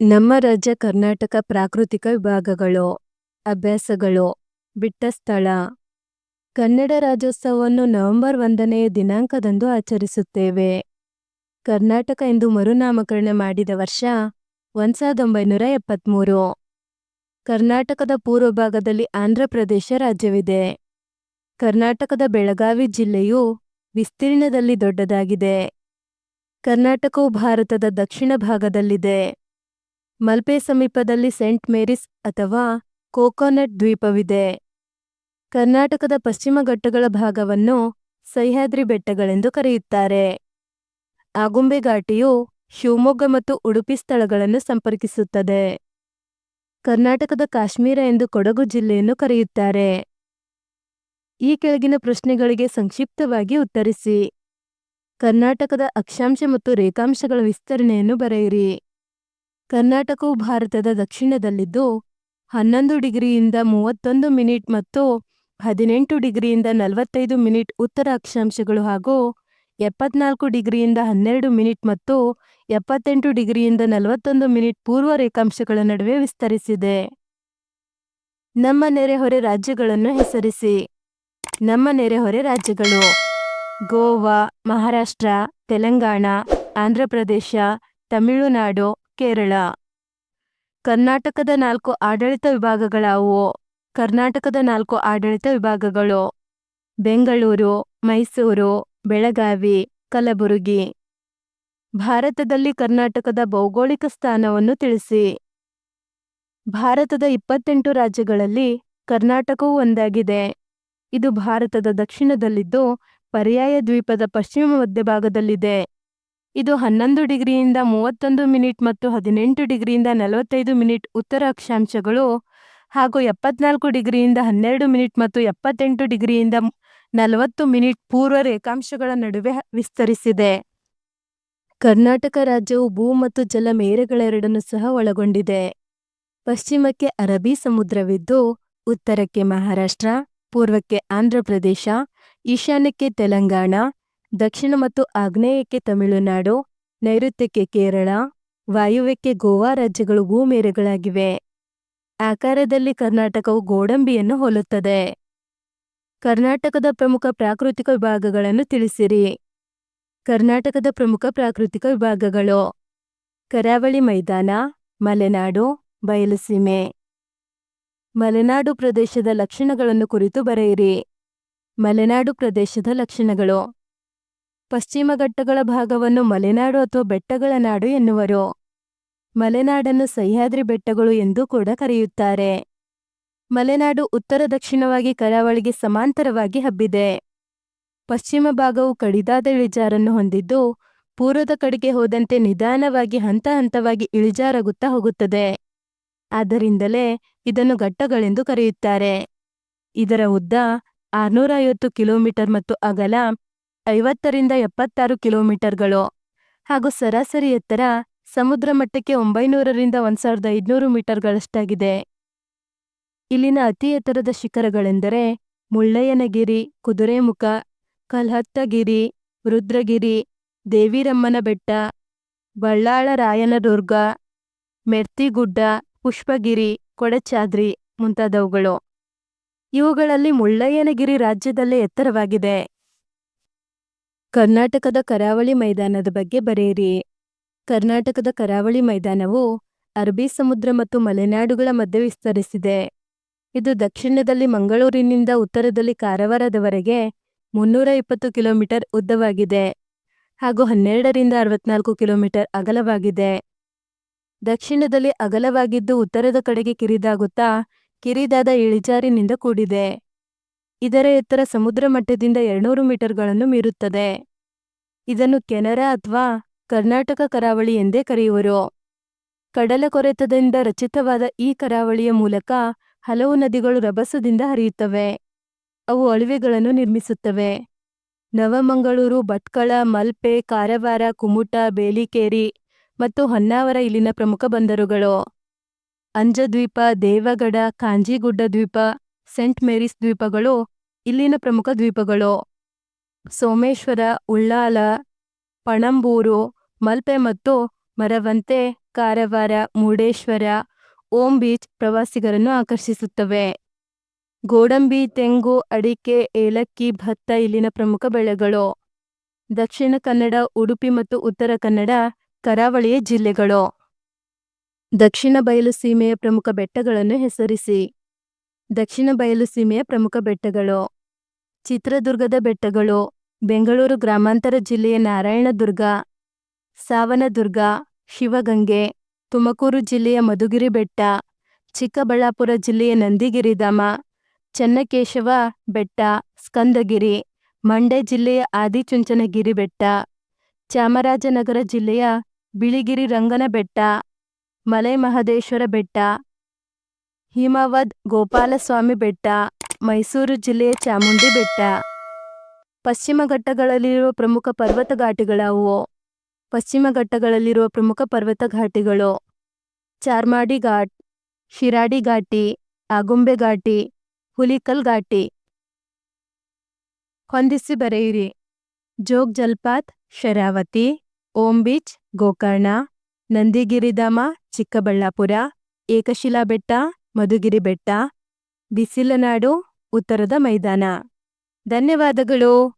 ನಮ್ಮ ರಾಜ್ಯ ಕರ್ನಾಟಕ ಪ್ರಾಕೃತಿಕ ವಿಭಾಗಗಳು, ಅಭ್ಯಾಸಗಳು, ಬಿಟ್ಟ ಸ್ಥಳ. ಕನ್ನಡ ರಾಜ್ಯೋತ್ಸವವನ್ನು ನವೆಂಬರ್ ಒಂದನೆಯ ದಿನಾಂಕದಂದು ಆಚರಿಸುತ್ತೇವೆ. ಕರ್ನಾಟಕ ಎಂದು ಮರುನಾಮಕರಣ ಮಾಡಿದ ವರ್ಷ ಒಂದು ಸಾವಿರದ ಒಂಬೈನೂರ ಎಪ್ಪತ್ತ್ಮೂರು ಕರ್ನಾಟಕದ ಪೂರ್ವ ಭಾಗದಲ್ಲಿ ಆಂಧ್ರ ಪ್ರದೇಶ ರಾಜ್ಯವಿದೆ. ಕರ್ನಾಟಕದ ಬೆಳಗಾವಿ ಜಿಲ್ಲೆಯು ವಿಸ್ತೀರ್ಣದಲ್ಲಿ ದೊಡ್ಡದಾಗಿದೆ. ಕರ್ನಾಟಕವು ಭಾರತದ ದಕ್ಷಿಣ ಭಾಗದಲ್ಲಿದೆ. ಮಲ್ಪೆ ಸಮೀಪದಲ್ಲಿ ಸೆಂಟ್ ಮೇರಿಸ್ ಅಥವಾ ಕೋಕೋನಟ್ ದ್ವೀಪವಿದೆ. ಕರ್ನಾಟಕದ ಪಶ್ಚಿಮ ಘಟ್ಟಗಳ ಭಾಗವನ್ನು ಸಹ್ಯಾದ್ರಿ ಬೆಟ್ಟಗಳೆಂದು ಕರೆಯುತ್ತಾರೆ. ಆಗುಂಬೆ ಘಾಟಿಯು ಶಿವಮೊಗ್ಗ ಮತ್ತು ಉಡುಪಿ ಸ್ಥಳಗಳನ್ನು ಸಂಪರ್ಕಿಸುತ್ತದೆ. ಕರ್ನಾಟಕದ ಕಾಶ್ಮೀರ ಎಂದು ಕೊಡಗು ಜಿಲ್ಲೆಯನ್ನು ಕರೆಯುತ್ತಾರೆ. ಈ ಕೆಳಗಿನ ಪ್ರಶ್ನೆಗಳಿಗೆ ಸಂಕ್ಷಿಪ್ತವಾಗಿ ಉತ್ತರಿಸಿ. ಕರ್ನಾಟಕದ ಅಕ್ಷಾಂಶ ಮತ್ತು ರೇಖಾಂಶಗಳ ವಿಸ್ತರಣೆಯನ್ನು ಬರೆಯಿರಿ. ಕರ್ನಾಟಕವು ಭಾರತದ ದಕ್ಷಿಣದಲ್ಲಿದ್ದು, ಹನ್ನೊಂದು ಡಿಗ್ರಿಯಿಂದ ಮೂವತ್ತೊಂದು ಮಿನಿಟ್ ಮತ್ತು ಹದಿನೆಂಟು ಡಿಗ್ರಿಯಿಂದ ನಲವತ್ತೈದು ಮಿನಿಟ್ ಉತ್ತರ ಅಕ್ಷಾಂಶಗಳು ಹಾಗೂ ಎಪ್ಪತ್ನಾಲ್ಕು ಡಿಗ್ರಿಯಿಂದ ಹನ್ನೆರಡು ಮಿನಿಟ್ ಮತ್ತು ಎಪ್ಪತ್ತೆಂಟು ಡಿಗ್ರಿಯಿಂದ ನಲವತ್ತೊಂದು ಮಿನಿಟ್ ಪೂರ್ವ ರೇಖಾಂಶಗಳ ನಡುವೆ ವಿಸ್ತರಿಸಿದೆ. ನಮ್ಮ ನೆರೆಹೊರೆ ರಾಜ್ಯಗಳನ್ನು ಹೆಸರಿಸಿ. ನಮ್ಮ ನೆರೆಹೊರೆ ರಾಜ್ಯಗಳು ಗೋವಾ, ಮಹಾರಾಷ್ಟ್ರ, ತೆಲಂಗಾಣ ಆಂಧ್ರಪ್ರದೇಶ ತಮಿಳುನಾಡು ಕೇರಳ. ಕರ್ನಾಟಕದ ನಾಲ್ಕು ಆಡಳಿತ ವಿಭಾಗಗಳಾವುವು ಕರ್ನಾಟಕದ ನಾಲ್ಕು ಆಡಳಿತ ವಿಭಾಗಗಳು. ಬೆಂಗಳೂರು, ಮೈಸೂರು, ಬೆಳಗಾವಿ, ಕಲಬುರಗಿ. ಭಾರತದಲ್ಲಿ ಕರ್ನಾಟಕದ ಭೌಗೋಳಿಕ ಸ್ಥಾನವನ್ನು ತಿಳಿಸಿ. ಭಾರತದ ಇಪ್ಪತ್ತೆಂಟು ರಾಜ್ಯಗಳಲ್ಲಿ ಕರ್ನಾಟಕವೂ ಒಂದಾಗಿದೆ. ಇದು ಭಾರತದ ದಕ್ಷಿಣದಲ್ಲಿದ್ದು ಪರ್ಯಾಯ ದ್ವೀಪದ ಪಶ್ಚಿಮ ಮಧ್ಯಭಾಗದಲ್ಲಿದೆ. ಇದು ಹನ್ನೊಂದು ಡಿಗ್ರಿಯಿಂದ ಮೂವತ್ತೊಂದು ಮಿನಿಟ್ ಮತ್ತು ಹದಿನೆಂಟು ಡಿಗ್ರಿಯಿಂದ ನಲವತ್ತೈದು ಮಿನಿಟ್ ಉತ್ತರ ಅಕ್ಷಾಂಶಗಳು ಹಾಗೂ ಎಪ್ಪತ್ನಾಲ್ಕು ಡಿಗ್ರಿಯಿಂದ ಹನ್ನೆರಡು ಮಿನಿಟ್ ಮತ್ತು ಎಪ್ಪತ್ತೆಂಟು ಡಿಗ್ರಿಯಿಂದ ನಲವತ್ತು ಮಿನಿಟ್ ಪೂರ್ವ ರೇಖಾಂಶಗಳ ನಡುವೆ ವಿಸ್ತರಿಸಿದೆ. ಕರ್ನಾಟಕ ರಾಜ್ಯವು ಭೂ ಮತ್ತು ಜಲ ಮೇರೆಗಳೆರಡನ್ನು ಸಹ ಒಳಗೊಂಡಿದೆ. ಪಶ್ಚಿಮಕ್ಕೆ ಅರಬ್ಬಿ ಸಮುದ್ರವಿದ್ದು, ಉತ್ತರಕ್ಕೆ ಮಹಾರಾಷ್ಟ್ರ, ಪೂರ್ವಕ್ಕೆ ಆಂಧ್ರಪ್ರದೇಶ, ಈಶಾನ್ಯಕ್ಕೆ ತೆಲಂಗಾಣ ದಕ್ಷಿಣ ಮತ್ತು ಆಗ್ನೇಯಕ್ಕೆ ತಮಿಳುನಾಡು, ನೈಋತ್ಯಕ್ಕೆ ಕೇರಳ, ವಾಯುವ್ಯಕ್ಕೆ ಗೋವಾ ರಾಜ್ಯಗಳು ಭೂಮೇರೆಗಳಾಗಿವೆ. ಆಕಾರದಲ್ಲಿ ಕರ್ನಾಟಕವು ಗೋಡಂಬಿಯನ್ನು ಹೋಲುತ್ತದೆ. ಕರ್ನಾಟಕದ ಪ್ರಮುಖ ಪ್ರಾಕೃತಿಕ ವಿಭಾಗಗಳನ್ನು ತಿಳಿಸಿರಿ. ಕರ್ನಾಟಕದ ಪ್ರಮುಖ ಪ್ರಾಕೃತಿಕ ವಿಭಾಗಗಳು ಕರಾವಳಿ ಮೈದಾನ, ಮಲೆನಾಡು, ಬಯಲುಸೀಮೆ. ಮಲೆನಾಡು ಪ್ರದೇಶದ ಲಕ್ಷಣಗಳನ್ನು ಕುರಿತು ಬರೆಯಿರಿ. ಮಲೆನಾಡು ಪ್ರದೇಶದ ಲಕ್ಷಣಗಳು ಪಶ್ಚಿಮ ಘಟ್ಟಗಳ ಭಾಗವನ್ನು ಮಲೆನಾಡು ಅಥವಾ ಬೆಟ್ಟಗಳ ನಾಡು ಎನ್ನುವರು. ಮಲೆನಾಡನ್ನು ಸಹ್ಯಾದ್ರಿ ಬೆಟ್ಟಗಳು ಎಂದೂ ಕೂಡ ಕರೆಯುತ್ತಾರೆ. ಮಲೆನಾಡು ಉತ್ತರ ದಕ್ಷಿಣವಾಗಿ ಕರಾವಳಿಗೆ ಸಮಾಂತರವಾಗಿ ಹಬ್ಬಿದೆ. ಪಶ್ಚಿಮ ಭಾಗವು ಕಡಿದಾದ ಇಳಿಜಾರನ್ನು ಹೊಂದಿದ್ದು, ಪೂರ್ವದ ಕಡೆಗೆ ಹೋದಂತೆ ನಿಧಾನವಾಗಿ ಹಂತ ಹಂತವಾಗಿ ಇಳಿಜಾರಾಗುತ್ತಾ ಹೋಗುತ್ತದೆ. ಆದ್ದರಿಂದಲೇ ಇದನ್ನು ಘಟ್ಟಗಳೆಂದು ಕರೆಯುತ್ತಾರೆ. ಇದರ ಉದ್ದ ಆರುನೂರ ಐವತ್ತು ಕಿಲೋಮೀಟರ್ ಮತ್ತು ಅಗಲ ಐವತ್ತರಿಂದ ಎಪ್ಪತ್ತಾರು ಕಿಲೋಮೀಟರ್ಗಳು ಹಾಗೂ ಸರಾಸರಿ ಎತ್ತರ ಸಮುದ್ರ ಮಟ್ಟಕ್ಕೆ ಒಂಬೈನೂರರಿಂದ ಒಂದು ಸಾವಿರದ ಐದುನೂರು ಮೀಟರ್ಗಳಷ್ಟಾಗಿದೆ. ಇಲ್ಲಿನ ಅತಿ ಎತ್ತರದ ಶಿಖರಗಳೆಂದರೆ ಮುಳ್ಳಯ್ಯನಗಿರಿ, ಕುದುರೆಮುಖ, ಕಲ್ಹತ್ತಗಿರಿ, ರುದ್ರಗಿರಿ ದೇವಿರಮ್ಮನ ಬೆಟ್ಟ ಬಳ್ಳಾಳರಾಯನದುರ್ಗ, ಮೆರ್ತಿಗುಡ್ಡ, ಪುಷ್ಪಗಿರಿ, ಕೊಡಚಾದ್ರಿ ಮುಂತಾದವುಗಳು. ಇವುಗಳಲ್ಲಿ ಮುಳ್ಳಯ್ಯನಗಿರಿ ರಾಜ್ಯದಲ್ಲೇ ಎತ್ತರವಾಗಿದೆ. ಕರ್ನಾಟಕದ ಕರಾವಳಿ ಮೈದಾನದ ಬಗ್ಗೆ ಬರೆಯಿರಿ. ಕರ್ನಾಟಕದ ಕರಾವಳಿ ಮೈದಾನವು ಅರಬ್ಬಿ ಸಮುದ್ರ ಮತ್ತು ಮಲೆನಾಡುಗಳ ಮಧ್ಯೆ ವಿಸ್ತರಿಸಿದೆ. ಇದು ದಕ್ಷಿಣದಲ್ಲಿ ಮಂಗಳೂರಿನಿಂದ ಉತ್ತರದಲ್ಲಿ ಕಾರವಾರದವರೆಗೆ ಮುನ್ನೂರ ಇಪ್ಪತ್ತು ಕಿಲೋಮೀಟರ್ ಉದ್ದವಾಗಿದೆ ಹಾಗೂ ಹನ್ನೆರಡರಿಂದ ಅರವತ್ನಾಲ್ಕು ಕಿಲೋಮೀಟರ್ ಅಗಲವಾಗಿದೆ. ದಕ್ಷಿಣದಲ್ಲಿ ಅಗಲವಾಗಿದ್ದು ಉತ್ತರದ ಕಡೆಗೆ ಕಿರಿದಾಗುತ್ತಾ ಕಿರಿದಾದ ಇಳಿಜಾರಿನಿಂದ ಕೂಡಿದೆ. ಇದರ ಎತ್ತರ ಸಮುದ್ರ ಮಟ್ಟದಿಂದ ಎರಡ್ನೂರು ಮೀಟರ್ಗಳನ್ನು ಮೀರುತ್ತದೆ. ಇದನ್ನು ಕೆನರಾ ಅಥವಾ ಕರ್ನಾಟಕ ಕರಾವಳಿ ಎಂದೇ ಕರೆಯುವರು. ಕಡಲ ಕೊರೆತದಿಂದ ರಚಿತವಾದ ಈ ಕರಾವಳಿಯ ಮೂಲಕ ಹಲವು ನದಿಗಳು ರಭಸದಿಂದ ಹರಿಯುತ್ತವೆ. ಅವು ಅಳುವೆಗಳನ್ನು ನಿರ್ಮಿಸುತ್ತವೆ. ನವಮಂಗಳೂರು, ಭಟ್ಕಳ, ಮಲ್ಪೆ, ಕಾರವಾರ, ಕುಮುಟ, ಬೇಲಿಕೇರಿ ಮತ್ತು ಹೊನ್ನಾವರ ಇಲ್ಲಿನ ಪ್ರಮುಖ ಬಂದರುಗಳು. ಅಂಜದ್ವೀಪ, ದೇವಗಡ, ಕಾಂಜಿಗುಡ್ಡ ದ್ವೀಪ, ಸೆಂಟ್ ಮೇರಿಸ್ ದ್ವೀಪಗಳು ಇಲ್ಲಿನ ಪ್ರಮುಖ ದ್ವೀಪಗಳು. ಸೋಮೇಶ್ವರ, ಉಳ್ಳಾಲ, ಪಣಂಬೂರು ಮಲ್ಪೆ ಮತ್ತು ಮರವಂತೆ, ಕಾರವಾರ, ಮುರುಡೇಶ್ವರ, ಓಂ ಬೀಚ್ ಪ್ರವಾಸಿಗರನ್ನು ಆಕರ್ಷಿಸುತ್ತವೆ. ಗೋಡಂಬಿ, ತೆಂಗು, ಅಡಿಕೆ, ಏಲಕ್ಕಿ, ಭತ್ತ ಇಲ್ಲಿನ ಪ್ರಮುಖ ಬೆಳೆಗಳು. ದಕ್ಷಿಣ ಕನ್ನಡ, ಉಡುಪಿ ಮತ್ತು ಉತ್ತರ ಕನ್ನಡ ಕರಾವಳಿಯ ಜಿಲ್ಲೆಗಳು. ದಕ್ಷಿಣ ಬಯಲು ಸೀಮೆಯ ಪ್ರಮುಖ ಬೆಟ್ಟಗಳನ್ನು ಹೆಸರಿಸಿ. ದಕ್ಷಿಣ ಬಯಲು ಸೀಮೆಯ ಪ್ರಮುಖ ಬೆಟ್ಟಗಳು. ಚಿತ್ರದುರ್ಗದ ಬೆಟ್ಟಗಳು. ಬೆಂಗಳೂರು ಗ್ರಾಮಾಂತರ ಜಿಲ್ಲೆಯ ನಾರಾಯಣದುರ್ಗ, ಸಾವನದುರ್ಗ, ಶಿವಗಂಗೆ, ತುಮಕೂರು ಜಿಲ್ಲೆಯ ಮಧುಗಿರಿ ಬೆಟ್ಟ ಚಿಕ್ಕಬಳ್ಳಾಪುರ ಜಿಲ್ಲೆಯ ನಂದಿಗಿರಿಧಾಮ, ಚನ್ನಕೇಶವ ಬೆಟ್ಟ, ಸ್ಕಂದಗಿರಿ, ಮಂಡ್ಯ ಜಿಲ್ಲೆಯ ಆದಿಚುಂಚನಗಿರಿ ಬೆಟ್ಟ ಚಾಮರಾಜನಗರ ಜಿಲ್ಲೆಯ ಬಿಳಿಗಿರಿ ರಂಗನ ಬೆಟ್ಟ ಮಲೆ ಮಹದೇಶ್ವರ ಬೆಟ್ಟ ಹಿಮವದ್ ಗೋಪಾಲಸ್ವಾಮಿ ಬೆಟ್ಟ, ಮೈಸೂರು ಜಿಲ್ಲೆಯ ಚಾಮುಂಡಿ ಬೆಟ್ಟ ಪಶ್ಚಿಮ ಘಟ್ಟಗಳಲ್ಲಿರುವ ಪ್ರಮುಖ ಪರ್ವತ ಘಾಟಿಗಳಾವುವು ಪಶ್ಚಿಮ ಘಟ್ಟಗಳಲ್ಲಿರುವ ಪ್ರಮುಖ ಪರ್ವತ ಘಾಟಿಗಳು ಚಾರ್ಮಾಡಿ ಘಾಟ್, ಶಿರಾಡಿ ಘಾಟಿ, ಆಗುಂಬೆ ಘಾಟಿ, ಹುಲಿಕಲ್ ಘಾಟಿ. ಹೊಂದಿಸಿ ಬರೆಯಿರಿ. ಜೋಗ್ ಜಲ್ಪಾತ್, ಶರಾವತಿ, ಓಂ ಬೀಚ್, ಗೋಕರ್ಣ ನಂದಿಗಿರಿಧಾಮ ಚಿಕ್ಕಬಳ್ಳಾಪುರ, ಏಕಶಿಲಾ ಬೆಟ್ಟ, ಮಧುಗಿರಿ ಬೆಟ್ಟ, ಬಿಸಿಲನಾಡು, ಉತ್ತರದ ಮೈದಾನ. ಧನ್ಯವಾದಗಳು.